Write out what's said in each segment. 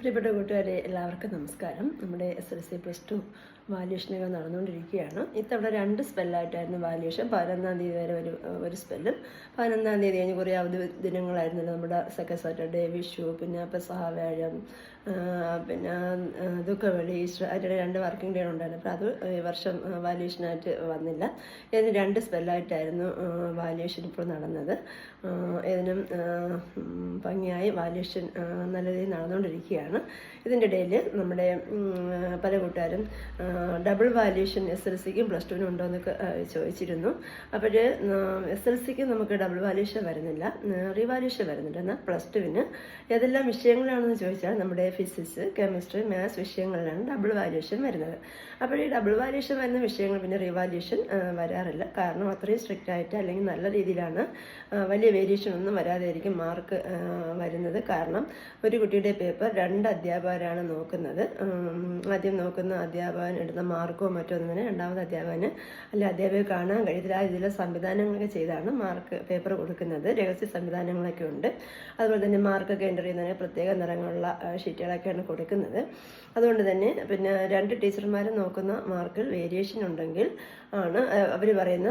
പ്രിയപ്പെട്ട കൂട്ടുകാരെ എല്ലാവർക്കും നമസ്കാരം. നമ്മുടെ S L C plus two വാല്യൂഷനൊക്കെ നടന്നുകൊണ്ടിരിക്കുകയാണ്. ഇത്തവണ രണ്ട് സ്പെല്ലായിട്ടായിരുന്നു വാല്യൂഷൻ പതിനൊന്നാം തീയതി വരെ ഒരു ഒരു സ്പെല്ലും പതിനൊന്നാം തീയതി കഴിഞ്ഞ് കുറേ അവധി ദിനങ്ങളായിരുന്നല്ലോ നമ്മുടെ സെക്കൻഡ് സാറ്റർഡേ വിഷു പിന്നെ പെസഹ പിന്നെ ദുഃഖവെളി ഈസ്റ്റർ അതിന്റെ രണ്ട് വർക്കിംഗ് ഡേ ഉണ്ടായിരുന്നു. അപ്പോൾ അത് ഈ വർഷം വാല്യൂഷനായിട്ട് വന്നില്ല. ഇതിന് രണ്ട് സ്പെല്ലായിട്ടായിരുന്നു വാല്യൂഷൻ ഇപ്പോൾ നടന്നത്. ഇതിനും ഭംഗിയായി വാല്യൂഷൻ നല്ല രീതിയിൽ നടന്നുകൊണ്ടിരിക്കുകയാണ്. ഇതിന്റെ ഇടയിൽ നമ്മുടെ പല കൂട്ടുകാരും ഡബിൾ വാല്യൂഷൻ എസ് എൽ സിക്കും പ്ലസ് ടുവിനും ഉണ്ടോ എന്നൊക്കെ ചോദിച്ചിരുന്നു. അപ്പോൾ എസ് എൽ സിക്ക് നമുക്ക് ഡബിൾ വാല്യൂഷൻ വരുന്നില്ല. റീവാല്യൂഷൻ വരുന്നുണ്ട് എന്നാൽ പ്ലസ് ടുവിന് ഏതെല്ലാം വിഷയങ്ങളാണെന്ന് ചോദിച്ചാൽ നമ്മുടെ ഫിസിക്സ് കെമിസ്ട്രി മാത്സ് വിഷയങ്ങളിലാണ് ഡബിൾ വാല്യൂഷൻ വരുന്നത്. അപ്പോൾ ഈ ഡബിൾ വാല്യൂഷൻ വരുന്ന വിഷയങ്ങൾ പിന്നെ റിവാല്യൂഷൻ വരാറില്ല. കാരണം അത്രയും സ്ട്രിക്റ്റ് ആയിട്ട് അല്ലെങ്കിൽ നല്ല രീതിയിലാണ് വലിയ വേരിയേഷൻ ഒന്നും വരാതെ ആയിരിക്കും മാർക്ക് വരുന്നത്. കാരണം ഒരു കുട്ടിയുടെ പേപ്പർ രണ്ട് അധ്യാപകരാണ് നോക്കുന്നത്. ആദ്യം നോക്കുന്ന അധ്യാപകൻ എടുത്ത മാർക്കോ മറ്റോ ഒന്നും തന്നെ രണ്ടാമത് അധ്യാപകന് അല്ല അധ്യാപകർ കാണാൻ കഴിയത്തില്ല. ഇതിലെ സംവിധാനങ്ങളൊക്കെ ചെയ്താണ് മാർക്ക് പേപ്പർ കൊടുക്കുന്നത്. രഹസ്യ സംവിധാനങ്ങളൊക്കെ ഉണ്ട്. അതുപോലെ തന്നെ മാർക്കൊക്കെ എന്റർ ചെയ്യുന്നതിന് പ്രത്യേക നിറങ്ങളുള്ള ഷീറ്റുകളൊക്കെയാണ് കൊടുക്കുന്നത്. അതുകൊണ്ട് തന്നെ പിന്നെ രണ്ട് ടീച്ചർമാരും നോക്കുന്ന മാർക്കിൽ വേരിയേഷൻ ഉണ്ടെങ്കിൽ ആണ് അവർ പറയുന്ന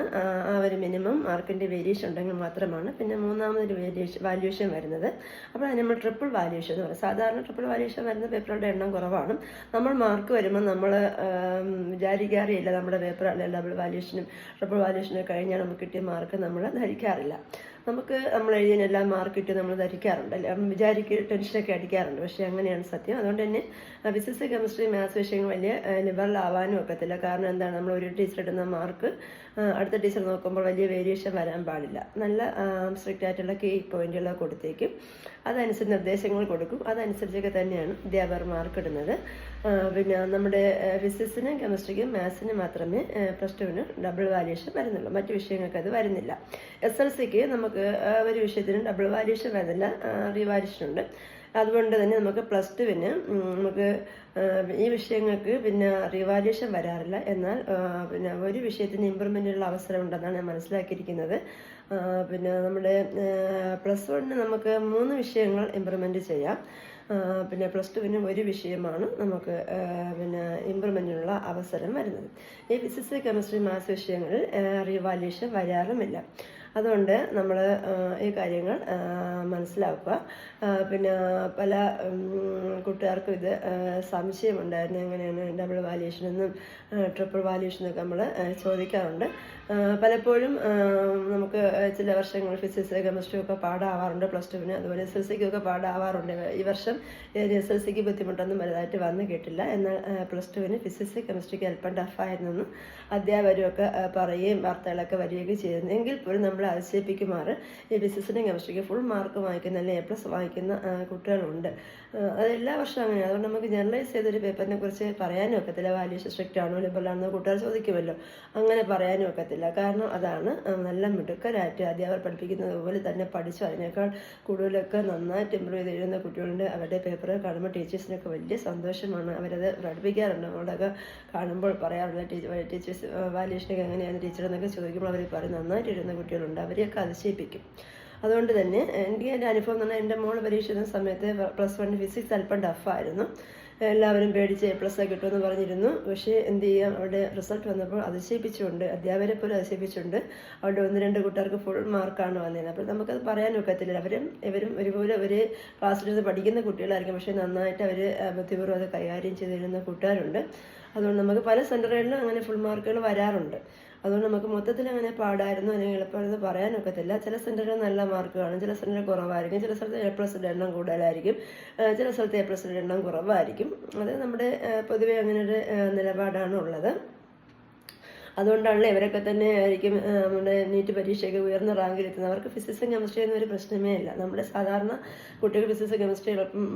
ആ ഒരു മിനിമം മാർക്കിന്റെ വേരിയേഷൻ ഉണ്ടെങ്കിൽ മാത്രമാണ് പിന്നെ മൂന്നാമതൊരു വേരിയേഷൻ വാല്യൂഷൻ വരുന്നത്. അപ്പോൾ നമ്മൾ ട്രിപ്പിൾ വാല്യൂഷൻ എന്ന് പറയും. സാധാരണ ട്രിപ്പിൾ വാല്യൂഷൻ വരുന്ന പേപ്പറുകളുടെ എണ്ണം കുറവാണ്. നമ്മൾ മാർക്ക് വരുമ്പോൾ നമ്മൾ വിചാരിക്കാറില്ല നമ്മുടെ പേപ്പർ അല്ലെങ്കിൽ ഡബിൾ വാല്യൂഷനും ട്രിപ്പിൾ വാല്യൂഷനും കഴിഞ്ഞാൽ നമുക്ക് കിട്ടിയ മാർക്ക് നമ്മൾ ധരിക്കാറില്ല. നമുക്ക് നമ്മൾ എഴുതിയതിനെല്ലാം മാർക്ക് കിട്ടി നമ്മൾ ധരിക്കാറുണ്ട്. അല്ലെ? വിചാരിക്കുക ടെൻഷനൊക്കെ അടിക്കാറുണ്ട്. പക്ഷേ അങ്ങനെയാണ് സത്യം. അതുകൊണ്ട് തന്നെ ഫിസിക്സ് കെമിസ്ട്രി മാത്സ് വിഷയങ്ങൾ വലിയ ലിബറൽ ആവാനും ഒക്കത്തില്ല. കാരണം എന്താണ്? നമ്മൾ ഒരു ടീച്ചർ ഇടുന്ന മാർക്ക് അടുത്ത ടീച്ചർ നോക്കുമ്പോൾ വലിയ വേരിയേഷൻ വരാൻ പാടില്ല. നല്ല സ്ട്രിക്റ്റ് ആയിട്ടുള്ള കീ പോയിന്റുകൾ കൊടുത്തേക്കും. അതനുസരിച്ച് നിർദ്ദേശങ്ങൾ കൊടുക്കും. അതനുസരിച്ചൊക്കെ തന്നെയാണ് അധ്യാപകർ മാർക്ക് ഇടുന്നത് പിന്നെ നമ്മുടെ ഫിസിക്സിനും കെമിസ്ട്രിക്കും മാത്സിനും മാത്രമേ പ്ലസ് ടുവിന് ഡബിൾ വാല്യൂഷൻ വരുന്നുള്ളൂ. മറ്റു വിഷയങ്ങൾക്ക് അത് വരുന്നില്ല. എസ് എൽ സിക്ക് നമുക്ക് ഒരു വിഷയത്തിനും ഡബിൾ വാല്യൂഷൻ വരുന്നില്ല. റീവാല്യൂഷൻ ഉണ്ട്. അതുകൊണ്ട് തന്നെ നമുക്ക് പ്ലസ് ടുവിന് നമുക്ക് ഈ വിഷയങ്ങൾക്ക് പിന്നെ റിവാല്യൂഷൻ വരാറില്ല. എന്നാൽ പിന്നെ ഒരു വിഷയത്തിന് ഇമ്പ്രൂവ്മെന്റിനുള്ള അവസരം ഉണ്ടെന്നാണ് ഞാൻ മനസ്സിലാക്കിയിരിക്കുന്നത്. പിന്നെ നമ്മുടെ പ്ലസ് വണ്ണിന് നമുക്ക് മൂന്ന് വിഷയങ്ങൾ ഇമ്പ്രൂവ്മെന്റ് ചെയ്യാം. പിന്നെ പ്ലസ് ടുവിന് ഒരു വിഷയമാണ് നമുക്ക് പിന്നെ ഇമ്പ്രൂവ്മെന്റിനുള്ള അവസരം വരുന്നത്. ഈ ഫിസിക്സ് കെമിസ്ട്രി മാത്സ് വിഷയങ്ങളിൽ റിവാല്യൂഷൻ വരാറുമില്ല. അതുകൊണ്ട് നമ്മൾ ഈ കാര്യങ്ങൾ മനസ്സിലാക്കുക. പിന്നെ പല കൂട്ടുകാർക്കും ഇത് സംശയമുണ്ടായിരുന്നു. എങ്ങനെയാണ് ഡബിൾ വാല്യൂഷനെന്നും ട്രിപ്പിൾ വാല്യൂഷനൊക്കെ നമ്മൾ ചോദിക്കാറുണ്ട്. പലപ്പോഴും നമുക്ക് ചില വർഷങ്ങൾ ഫിസിക്സ് കെമിസ്ട്രി ഒക്കെ പാടാവാറുണ്ട് പ്ലസ് ടുവിന് അതുപോലെ എസ് എൽ സിക്കൊക്കെ പാടാവാറുണ്ട്. ഈ വർഷം എസ് എൽ സിക്ക് ബുദ്ധിമുട്ടൊന്നും വലുതായിട്ട് വന്നു കേട്ടില്ല. എന്നാൽ പ്ലസ് ടുവിന് ഫിസിക്സ് കെമിസ്ട്രിക്ക് അല്പം ടഫായിരുന്നെന്ന് അധ്യാപകരും ഒക്കെ പറയുകയും വാർത്തകളൊക്കെ വരികയൊക്കെ ചെയ്യുന്നു എങ്കിൽ പോലും നമ്മൾ അതിശയിപ്പിക്കുമാറ്. ഈ ഫിസിക്സിനും കെമിസ്ട്രിക്ക് ഫുൾ മാർക്ക് വാങ്ങിക്കുന്ന അല്ലെങ്കിൽ എ പ്ലസ് വാങ്ങിക്കുന്ന കുട്ടികളുണ്ട്. അത് എല്ലാ വർഷവും അങ്ങനെയാണ് അതുകൊണ്ട് നമുക്ക് ജനറലൈസ് ചെയ്തൊരു പേപ്പറിനെ കുറിച്ച് പറയാനും ഒക്കത്തില്ല. വാല്യൂഷൻ സ്ട്രിക്റ്റ് ആണോ ലിബറൽ ആണോ കൂട്ടുകാർ ചോദിക്കുമല്ലോ. അങ്ങനെ പറയാനും ഒക്കത്തില്ല. കാരണം അതാണ് നല്ല മിടുക്കരായിട്ട് അധ്യാപകർ പഠിപ്പിക്കുന്നത് പോലെ തന്നെ പഠിച്ചു അതിനേക്കാൾ കൂടുതലൊക്കെ നന്നായിട്ട് ഇമ്പ്രൂവ് ചെയ്ത് എഴുതുന്ന കുട്ടികളുണ്ട്. അവരുടെ പേപ്പർ കാണുമ്പോൾ ടീച്ചേഴ്സിനൊക്കെ വലിയ സന്തോഷമാണ്. അവരത് പഠിപ്പിക്കാറുണ്ട്. നമ്മളൊക്കെ കാണുമ്പോൾ പറയാറുണ്ട്. ടീച്ചേഴ്സ് വാല്യൂഷനൊക്കെ എങ്ങനെയാണ് ടീച്ചർ എന്നൊക്കെ ചോദിക്കുമ്പോൾ അവർ പറയും നന്നായിട്ട് എഴുതുന്ന കുട്ടികളുണ്ട്. അവരെയൊക്കെ അതിശയിപ്പിക്കും. അതുകൊണ്ട് തന്നെ എനിക്ക് എന്റെ അനുഭവം എന്ന് പറഞ്ഞാൽ എന്റെ മോൾ പരീക്ഷ എഴുതുന്ന സമയത്ത് പ്ലസ് വൺ ഫിസിക്സ് അല്പം ടഫായിരുന്നു എല്ലാവരും പേടിച്ച് എ പ്ലസ് കിട്ടുമെന്ന് പറഞ്ഞിരുന്നു. പക്ഷേ എന്ത് ചെയ്യാം? അവിടെ റിസൾട്ട് വന്നപ്പോൾ അതിശയിപ്പിച്ചുകൊണ്ട് അധ്യാപകരെ പോലും അതിശയിപ്പിച്ചുകൊണ്ട് അവിടെ ഒന്ന് രണ്ട് കൂട്ടുകാർക്ക് ഫുൾ മാർക്കാണ് വന്നത് അപ്പോൾ നമുക്കത് പറയാൻ ഒക്കത്തില്ല അവരും ഇവരും ഒരുപോലെ ഒരേ ക്ലാസ്സിലിരുന്ന് പഠിക്കുന്ന കുട്ടികളായിരിക്കും. പക്ഷേ നന്നായിട്ട് അവർ ബുദ്ധിപൂർവം അത് കൈകാര്യം ചെയ്തിരുന്ന കൂട്ടുകാരുണ്ട്. അതുകൊണ്ട് നമുക്ക് പല സെന്ററുകളിലും അങ്ങനെ ഫുൾ മാർക്കുകൾ വരാറുണ്ട്. അതുകൊണ്ട് നമുക്ക് മൊത്തത്തിൽ അങ്ങനെ പാടായിരുന്നു അല്ലെങ്കിൽ എളുപ്പമായിരുന്നു പറയാനൊക്കത്തില്ല. ചില സെന്ററിൽ നല്ല മാർക്ക് കാണും ചില സെന്ററിൽ കുറവായിരിക്കും. ചില സ്ഥലത്ത് എ പ്ലസിന്റെ എണ്ണം കൂടുതലായിരിക്കും. ചില സ്ഥലത്ത് എ പ്ലസിന്റെ എണ്ണം കുറവായിരിക്കും. അത് നമ്മുടെ പൊതുവെ അങ്ങനെ ഒരു നിലപാടാണ് ഉള്ളത്. അതുകൊണ്ടാണല്ലോ ഇവരൊക്കെ തന്നെ ആയിരിക്കും നമ്മുടെ നീറ്റ് പരീക്ഷയൊക്കെ ഉയർന്ന റാങ്കിലെത്തുന്നത് അവർക്ക് ഫിസിക്സും കെമിസ്ട്രി എന്നൊരു പ്രശ്നമേ ഇല്ല. നമ്മുടെ സാധാരണ കുട്ടികൾ ഫിസിക്സ് കെമിസ്ട്രി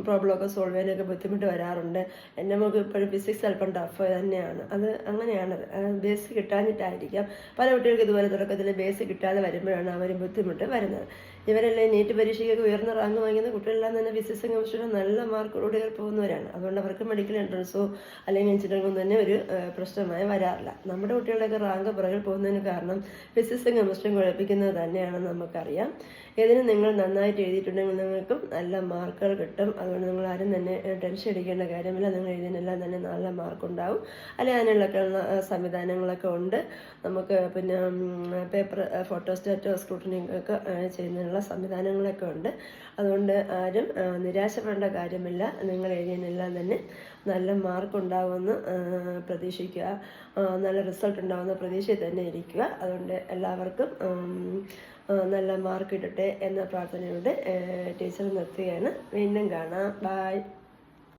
പ്രോബ്ലമൊക്കെ സോൾവ് ചെയ്യാനൊക്കെ ബുദ്ധിമുട്ട് വരാറുണ്ട്. എന്റെ നമുക്ക് ഇപ്പോഴും ഫിസിക്സ് അല്പം ടഫ് തന്നെയാണ്. അത് അങ്ങനെയാണ്. ബേസ് കിട്ടാഞ്ഞിട്ടായിരിക്കാം. പല കുട്ടികൾക്ക് ഇതുപോലെ തുടക്കത്തിൽ ബേസ് കിട്ടാതെ വരുമ്പോഴാണ് അവർ ബുദ്ധിമുട്ട് വരുന്നത്. ഇവരെല്ലാം നീറ്റ് പരീക്ഷയ്ക്കൊക്കെ ഉയർന്ന റാങ്ക് വാങ്ങിക്കുന്ന കുട്ടികളെല്ലാം തന്നെ ഫിസിക്സും കെമിസ്ട്രിയിലും നല്ല മാർക്കോട് പോകുന്നവരാണ് അതുകൊണ്ട് അവർക്ക് മെഡിക്കൽ എൻട്രൻസോ അല്ലെങ്കിൽ എഞ്ചിനീയറിംഗോ തന്നെ ഒരു പ്രശ്നമായി വരാറില്ല. നമ്മുടെ കുട്ടികളുടെയൊക്കെ റാങ്ക് പുറകിൽ പോകുന്നതിന് കാരണം ഫിസിക്സും കെമിസ്ട്രിയും കുഴപ്പിക്കുന്നത് തന്നെയാണെന്ന് നമുക്കറിയാം. ഇതിന് നിങ്ങൾ നന്നായിട്ട് എഴുതിയിട്ടുണ്ടെങ്കിൽ നിങ്ങൾക്ക് നല്ല മാർക്കുകൾ കിട്ടും. അതുകൊണ്ട് നിങ്ങൾ ആരും തന്നെ ടെൻഷൻ അടിക്കേണ്ട കാര്യമില്ല. നിങ്ങൾ എഴുതിയതിനെല്ലാം തന്നെ നല്ല മാർക്കുണ്ടാവും. അല്ലെങ്കിൽ അതിനുള്ളൊക്കെ ഉള്ള സംവിധാനങ്ങളൊക്കെ ഉണ്ട്. നമുക്ക് പിന്നെ പേപ്പർ ഫോട്ടോസ്റ്റാറ്റോ സ്ക്രൂട്ടനിങ് ഒക്കെ ചെയ്യുന്നതിനുള്ള സംവിധാനങ്ങളൊക്കെ ഉണ്ട്. അതുകൊണ്ട് ആരും നിരാശപ്പെടേണ്ട കാര്യമില്ല. നിങ്ങൾ എഴുതിയതിനെല്ലാം തന്നെ നല്ല മാർക്ക് ഉണ്ടാവുമെന്ന് പ്രതീക്ഷിക്കുക. നല്ല റിസൾട്ട് ഉണ്ടാവുന്ന പ്രതീക്ഷയിൽ തന്നെ ഇരിക്കുക. അതുകൊണ്ട് എല്ലാവർക്കും നല്ല മാർക്ക് കിട്ടട്ടെ എന്ന പ്രാർത്ഥനയോടെ ടീച്ചർ നിർത്തുകയാണ്. വീണ്ടും കാണാം. ബായ്